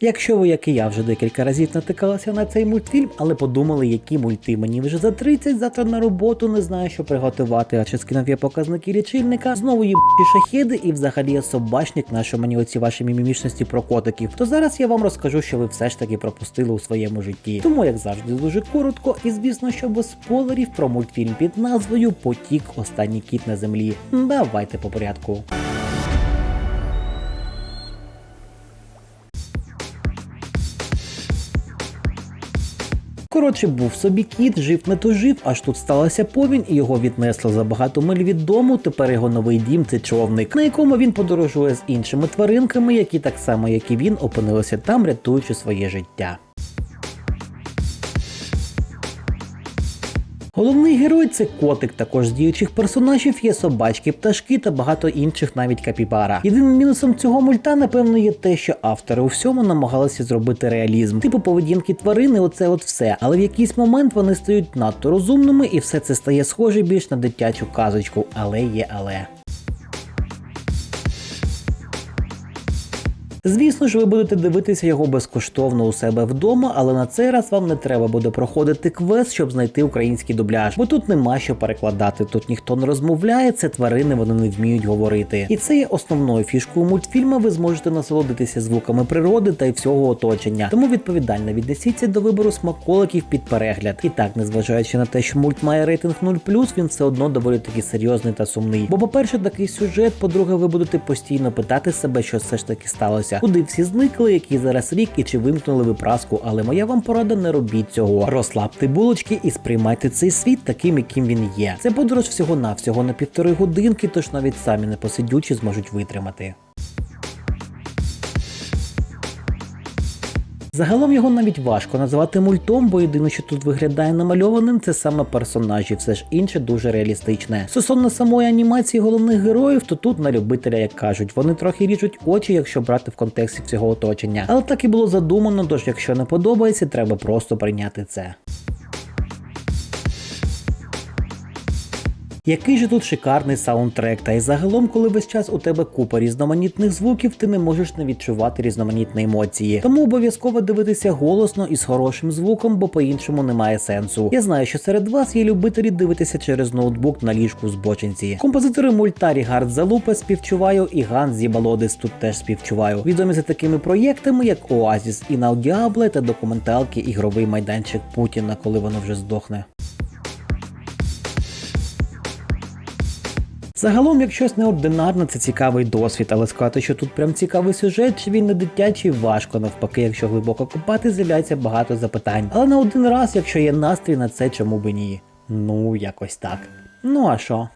Якщо ви, як і я, вже декілька разів натикалися на цей мультфільм, але подумали, які мульти мені вже за 30, завтра на роботу не знаю, що приготувати, а чи скинув я показники лічильника, знову їб шахеди і взагалі я собачник, на що мені оці ваші мімімішності про котиків. То зараз я вам розкажу, що ви все ж таки пропустили у своєму житті. Тому, як завжди, дуже коротко, і звісно, що без спойлерів про мультфільм під назвою Потік Останній кіт на землі. Давайте по порядку. Коротше, був собі кіт, жив не то жив, аж тут сталася повінь, і його віднесло за багато миль від дому. Тепер його новий дім це човник, на якому він подорожує з іншими тваринками, які так само, як і він, опинилися там, рятуючи своє життя. Головний герой це котик, також з діючих персонажів є собачки, пташки та багато інших, навіть капібара. Єдиним мінусом цього мульта, напевно, є те, що автори у всьому намагалися зробити реалізм. Типу поведінки тварини, оце от все. Але в якийсь момент вони стають надто розумними, і все це стає схоже більш на дитячу казочку. Але є але. Звісно ж, ви будете дивитися його безкоштовно у себе вдома, але на цей раз вам не треба буде проходити квест, щоб знайти український дубляж, бо тут нема що перекладати. Тут ніхто не розмовляє, це тварини, вони не вміють говорити. І це є основною фішкою мультфільму. Ви зможете насолодитися звуками природи та й всього оточення. Тому відповідально віднесіться до вибору смаколиків під перегляд. І так, незважаючи на те, що мульт має рейтинг 0+, він все одно доволі таки серйозний та сумний. Бо, по-перше, такий сюжет, по-друге, ви будете постійно питати себе, що все ж таки сталося. Куди всі зникли, який зараз рік і чи вимкнули ви праску, але моя вам порада не робіть цього. Розслабте булочки і сприймайте цей світ таким, яким він є. Це подорож всього навсього на півтори годинки, тож навіть самі непосидючі зможуть витримати. Загалом його навіть важко називати мультом, бо єдине, що тут виглядає намальованим, це саме персонажі, все ж інше дуже реалістичне. Стосовно самої анімації головних героїв, то тут на любителя, як кажуть, вони трохи ріжуть очі, якщо брати в контексті всього оточення. Але так і було задумано, тож якщо не подобається, треба просто прийняти це. Який же тут шикарний саундтрек, та й загалом, коли весь час у тебе купа різноманітних звуків, ти не можеш не відчувати різноманітні емоції. Тому обов'язково дивитися голосно і з хорошим звуком, бо по-іншому немає сенсу. Я знаю, що серед вас є любителі дивитися через ноутбук на ліжку з бочинці. Композитори мультарі Гард Залупе співчуваю і Ганс Зібалодис тут теж співчуваю. Відомі за такими проєктами, як Оазіс і Наудіабле та документалки Ігровий майданчик Путіна, коли воно вже здохне. Загалом, як щось неординарне, це цікавий досвід, але сказати, що тут прям цікавий сюжет, чи він не дитячий, важко. Навпаки, якщо глибоко копати, з'являється багато запитань. Але на один раз, якщо є настрій на це, чому би ні? Ну, якось так. Ну а що?